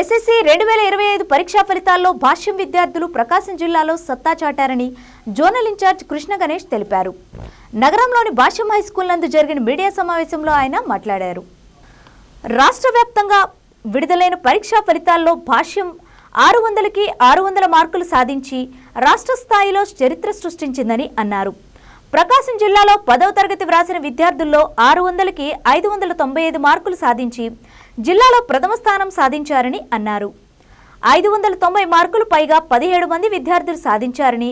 SSC రెండు వేల ఇరవై ఐదు పరీక్షా ఫలితాల్లో భాష్యం విద్యార్థులు ప్రకాశం జిల్లాలో సత్తా చాటారని జోనల్ ఇన్ఛార్జ్ కృష్ణ గణేష్ తెలిపారు. నగరంలోని భాష్యం హై స్కూల్ నందు జరిగిన మీడియా సమావేశంలో ఆయన మాట్లాడారు. రాష్ట్ర వ్యాప్తంగా విడుదలైన పరీక్షా ఫలితాల్లో భాష్యం ఆరు వందలకి ఆరు వందల మార్కులు సాధించి రాష్ట్ర స్థాయిలో చరిత్ర సృష్టించిందని అన్నారు. ప్రకాశం జిల్లాలో పదవ తరగతి వ్రాసిన విద్యార్థుల్లో ఆరు వందలకి ఐదు వందల తొంభై ఐదు మార్కులు సాధించి జిల్లాలో ప్రథమ స్థానం సాధించారని అన్నారు. ఐదు వందల తొంభై మార్కులు పైగా పదిహేడు మంది విద్యార్థులు సాధించారని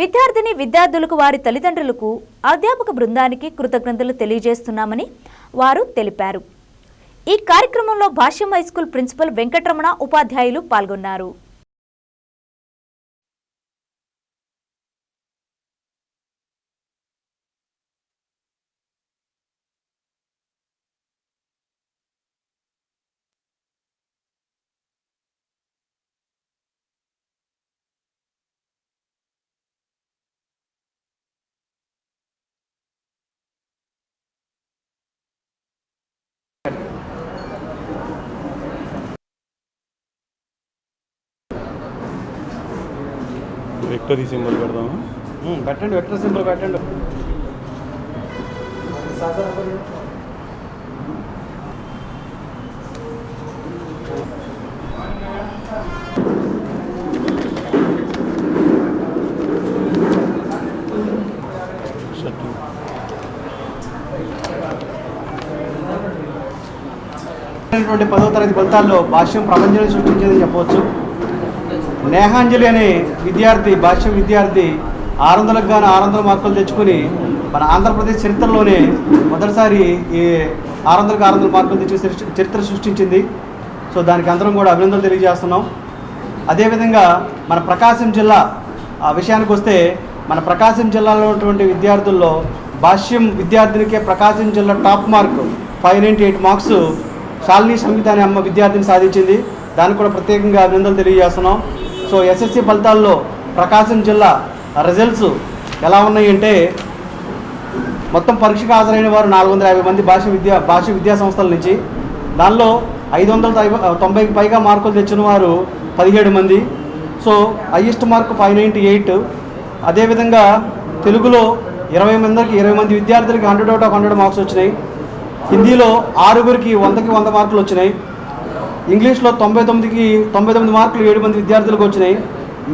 విద్యార్థిని విద్యార్థులకు వారి తల్లిదండ్రులకు అధ్యాపక బృందానికి కృతజ్ఞతలు తెలియజేస్తున్నామని వారు తెలిపారు. ఈ కార్యక్రమంలో భాష్యం హైస్కూల్ ప్రిన్సిపల్ వెంకటరమణ ఉపాధ్యాయులు పాల్గొన్నారు. విక్టరీ సింబల్ పెడదామా? పెట్టండి వెక్టర్ సింబల్ పెట్టండి. పదవ తరగతి ఫలితాల్లో భాష్యం ప్రపంచాన్ని సృష్టించేదని చెప్పవచ్చు. నేహాంజలి అనే విద్యార్థి భాష్యం విద్యార్థి ఆరు వందలకు గాను ఆరు వందల మార్కులు తెచ్చుకొని మన ఆంధ్రప్రదేశ్ చరిత్రలోనే మొదటిసారి ఈ ఆరు వందలకు ఆరు వందల మార్కులు తెచ్చి చరిత్ర సృష్టించింది. సో దానికి అందరం కూడా అభినందనలు తెలియజేస్తున్నాం. అదేవిధంగా మన ప్రకాశం జిల్లా ఆ విషయానికి వస్తే మన ప్రకాశం జిల్లాలో ఉన్నటువంటి విద్యార్థుల్లో భాష్యం విద్యార్థినికే ప్రకాశం జిల్లా top mark five ninety eight marks Shalini Sangeetha అనే అమ్మ విద్యార్థిని సాధించింది. దానికి కూడా ప్రత్యేకంగా అభినందనలు తెలియజేస్తున్నాం. సో ఎస్ఎస్సి ఫలితాల్లో ప్రకాశం జిల్లా రిజల్ట్స్ ఎలా ఉన్నాయి అంటే మొత్తం పరీక్షకు హాజరైన వారు నాలుగు వందల యాభై మంది భాష విద్యా భాష విద్యా సంస్థల నుంచి. దానిలో ఐదు వందల తొంభై తొంభైకి పైగా మార్కులు తెచ్చిన వారు పదిహేడు మంది. So highest mark five ninety eight అదేవిధంగా తెలుగులో ఇరవై మందికి ఇరవై మంది విద్యార్థులకి hundred out of hundred marks వచ్చినాయి. హిందీలో ఆరుగురికి వందకి వంద మార్కులు వచ్చినాయి. ఇంగ్లీష్లో తొంభై తొమ్మిదికి తొంభై తొమ్మిది మార్కులు ఏడు మంది విద్యార్థులకు వచ్చినాయి.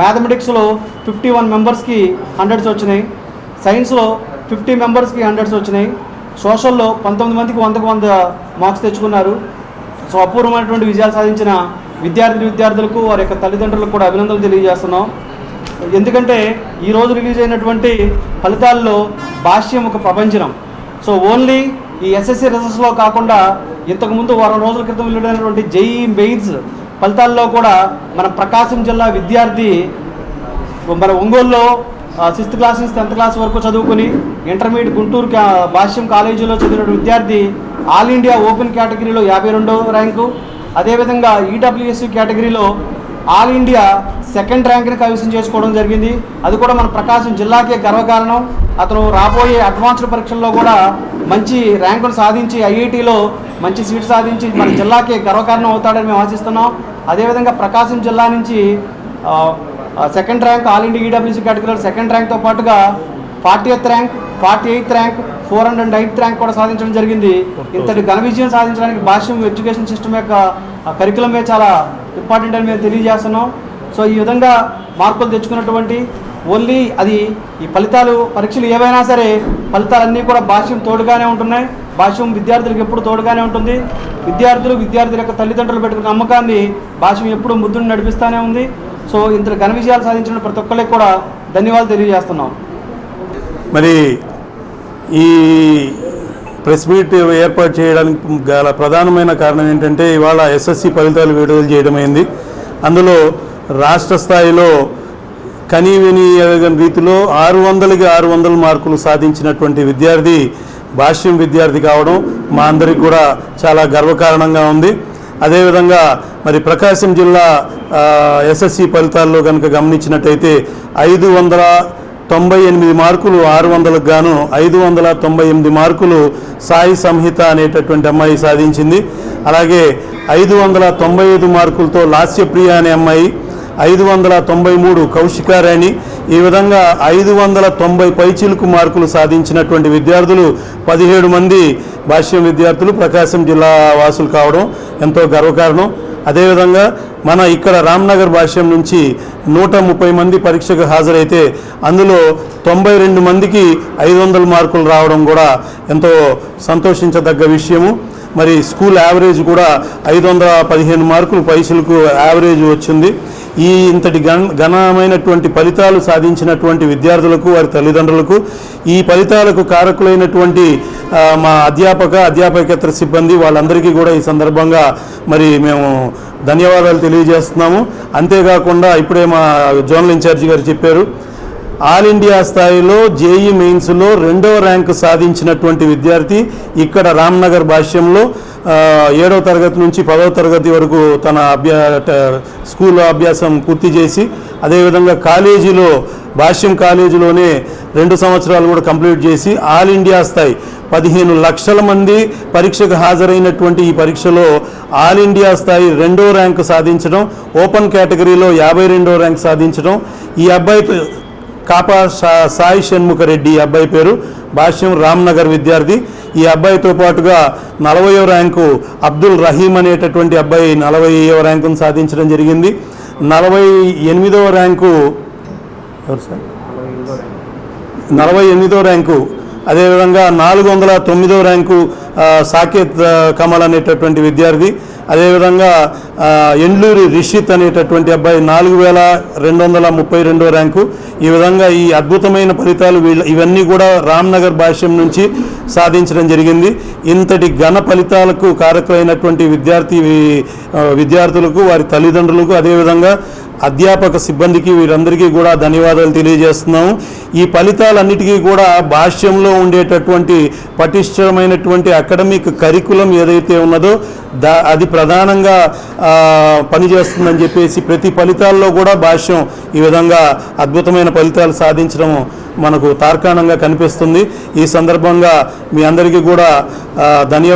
మ్యాథమెటిక్స్లో ఫిఫ్టీ వన్ మెంబర్స్కి హండ్రెడ్స్ వచ్చినాయి. సైన్స్లో ఫిఫ్టీ మెంబర్స్కి హండ్రెడ్స్ వచ్చినాయి. సోషల్లో పంతొమ్మిది మందికి వందకు వంద మార్క్స్ తెచ్చుకున్నారు. సో అపూర్వమైనటువంటి విజయాలు సాధించిన విద్యార్థి విద్యార్థులకు వారి యొక్క తల్లిదండ్రులకు కూడా అభినందనలు తెలియజేస్తున్నాం. ఎందుకంటే ఈరోజు రిలీజ్ అయినటువంటి ఫలితాల్లో భాష్యం ఒక ప్రపంచనం సో ఓన్లీ ఈ ఎస్ఎస్సి రిజల్ట్స్లో కాకుండా ఇంతకుముందు వారం రోజుల క్రితం వెళ్ళినటువంటి జేఈ మెయిన్స్ ఫలితాల్లో కూడా మన ప్రకాశం జిల్లా విద్యార్థి మన ఒంగోలులో సిక్స్త్ క్లాస్ నుంచి టెన్త్ క్లాస్ వరకు చదువుకుని ఇంటర్మీడియట్ గుంటూరు భాష్యం కాలేజీలో చదివిన విద్యార్థి ఆల్ ఇండియా ఓపెన్ కేటగిరీలో యాభై రెండో ర్యాంకు. అదేవిధంగా ఈడబ్ల్యూఎస్సి కేటగిరీలో ఆల్ ఇండియా సెకండ్ ర్యాంక్ని కైవసం చేసుకోవడం జరిగింది. అది కూడా మన ప్రకాశం జిల్లాకే గర్వకారణం. అతను రాబోయే అడ్వాన్స్డ్ పరీక్షల్లో కూడా మంచి ర్యాంకును సాధించి ఐఐటిలో మంచి సీట్ సాధించి మన జిల్లాకే గర్వకారణం అవుతాడని మేము ఆశిస్తున్నాం. అదేవిధంగా ప్రకాశం జిల్లా నుంచి second rank all India EWS కేటగిరీలో సెకండ్ ర్యాంక్తో పాటుగా forty eighth rank forty eighth rank four hundred eighth rank కూడా సాధించడం జరిగింది. ఇంతటి ఘన విజయం సాధించడానికి భాష్యం ఎడ్యుకేషన్ సిస్టమ్ యొక్క కరికులమే చాలా ఇంపార్టెంట్ అని మేము తెలియజేస్తున్నాం. సో ఈ విధంగా మార్కులు తెచ్చుకున్నటువంటి ఓన్లీ అది ఈ ఫలితాలు పరీక్షలు ఏవైనా సరే ఫలితాలన్నీ కూడా భాష్యం తోడుగానే ఉంటున్నాయి. భాష్యం విద్యార్థులకు ఎప్పుడు తోడుగానే ఉంటుంది. విద్యార్థులు విద్యార్థుల యొక్క తల్లిదండ్రులు పెట్టుకున్న నమ్మకాన్ని భాష్యం ఎప్పుడు ముద్దును నడిపిస్తూనే ఉంది. సో ఇంత ఘన విజయాలు సాధించిన ప్రతి ఒక్కరికి కూడా ధన్యవాదాలు తెలియజేస్తున్నాం. మరి ఈ ప్రెస్ మీట్ ఏర్పాటు చేయడానికి గల ప్రధానమైన కారణం ఏంటంటే ఇవాళ ఎస్ఎస్సి ఫలితాలు విడుదల చేయడమైంది. అందులో రాష్ట్ర స్థాయిలో కనీ విని రీతిలో ఆరు వందలకి ఆరు వందల మార్కులు సాధించినటువంటి విద్యార్థి భాష్యం విద్యార్థి కావడం మా అందరికి కూడా చాలా గర్వకారణంగా ఉంది. అదేవిధంగా మరి ప్రకాశం జిల్లా ఎస్ఎస్సి ఫలితాల్లో కనుక గమనించినట్టయితే ఐదు వందల తొంభై ఎనిమిది మార్కులు ఆరు వందలకు గాను ఐదు వందల తొంభై ఎనిమిది మార్కులు సాయి సంహిత అనేటటువంటి అమ్మాయి సాధించింది. అలాగే ఐదు వందల తొంభై ఐదు మార్కులతో లాస్యప్రియ అనే అమ్మాయి ఐదు వందల తొంభై మూడు కౌశికారాణి ఈ విధంగా ఐదు వందల తొంభై పైచిలుకు మార్కులు సాధించినటువంటి విద్యార్థులు పదిహేడు మంది భాష్యం విద్యార్థులు ప్రకాశం జిల్లా వాసులు కావడం ఎంతో గర్వకారణం. అదేవిధంగా మన ఇక్కడ రామ్నగర్ భాష్యం నుంచి నూట ముప్పై మంది పరీక్షకు హాజరైతే అందులో తొంభై రెండు మందికి ఐదు వందల మార్కులు రావడం కూడా ఎంతో సంతోషించదగ్గ విషయము. మరి స్కూల్ యావరేజ్ కూడా ఐదు వందల పదిహేను మార్కులు పైసలకు యావరేజ్ వచ్చింది. ఈ ఇంతటి గణ ఘనమైనటువంటి ఫలితాలు సాధించినటువంటి విద్యార్థులకు వారి తల్లిదండ్రులకు ఈ ఫలితాలకు కారకులైనటువంటి మా అధ్యాపక అధ్యాపకేతర సిబ్బంది వాళ్ళందరికీ కూడా ఈ సందర్భంగా మరి మేము ధన్యవాదాలు తెలియజేస్తున్నాము. అంతేకాకుండా ఇప్పుడే మా జోనల్ ఇన్ఛార్జి గారు చెప్పారు ఆల్ ఇండియా స్థాయిలో జేఈ మెయిన్స్లో రెండవ ర్యాంకు సాధించినటువంటి విద్యార్థి ఇక్కడ రామ్నగర్ భాష్యంలో ఏడవ తరగతి నుంచి పదవ తరగతి వరకు తన అభ్యా స్కూల్లో స్కూల్ అభ్యాసం పూర్తి చేసి అదేవిధంగా కాలేజీలో భాష్యం కాలేజీలోనే రెండు సంవత్సరాలు కూడా కంప్లీట్ చేసి ఆల్ ఇండియా స్థాయి పదిహేను లక్షల మంది పరీక్షకు హాజరైనటువంటి ఈ పరీక్షలో ఆల్ ఇండియా స్థాయి రెండో ర్యాంకు సాధించడం ఓపెన్ కేటగిరీలో యాభై రెండో ర్యాంక్ సాధించడం ఈ అబ్బాయి కాపా సా- సాయి షణ్ముఖరెడ్డి ఈ అబ్బాయి పేరు. భాష్యం రామ్నగర్ విద్యార్థి. ఈ అబ్బాయితో పాటుగా నలభయో ర్యాంకు అబ్దుల్ రహీం అనేటటువంటి అబ్బాయి నలభైవ ర్యాంకును సాధించడం జరిగింది. నలభై ఎనిమిదవ ర్యాంకు ఎవరు సార్? నలభై ఎనిమిదో ర్యాంకు. అదేవిధంగా నాలుగు వందల తొమ్మిదో ర్యాంకు సాకేత్ కమల్ అనేటటువంటి విద్యార్థి. అదేవిధంగా ఎండ్లూరి రిషిత్ అనేటటువంటి అబ్బాయి నాలుగు వేల రెండు వందల ముప్పై రెండో ర్యాంకు. ఈ విధంగా ఈ అద్భుతమైన ఫలితాలు వీళ్ళ ఇవన్నీ కూడా రామ్నగర్ భాష్యం నుంచి సాధించడం జరిగింది. ఇంతటి ఘన ఫలితాలకు కారకులైనటువంటి విద్యార్థి విద్యార్థులకు వారి తల్లిదండ్రులకు అదేవిధంగా అధ్యాపక సిబ్బందికి వీరందరికీ కూడా ధన్యవాదాలు తెలియజేస్తున్నాము ఈ ఫలితాలన్నిటికీ కూడా భాష్యంలో ఉండేటటువంటి పటిష్టమైనటువంటి అకాడమిక్ కరికులం ఏదైతే ఉన్నదో దా అది ప్రధానంగా పనిచేస్తుందని చెప్పేసి ప్రతి ఫలితాల్లో కూడా భాష్యం ఈ విధంగా అద్భుతమైన ఫలితాలు సాధించడం మనకు తార్కాణంగా కనిపిస్తుంది. ఈ సందర్భంగా మీ అందరికీ కూడా ధన్యవాదాలు.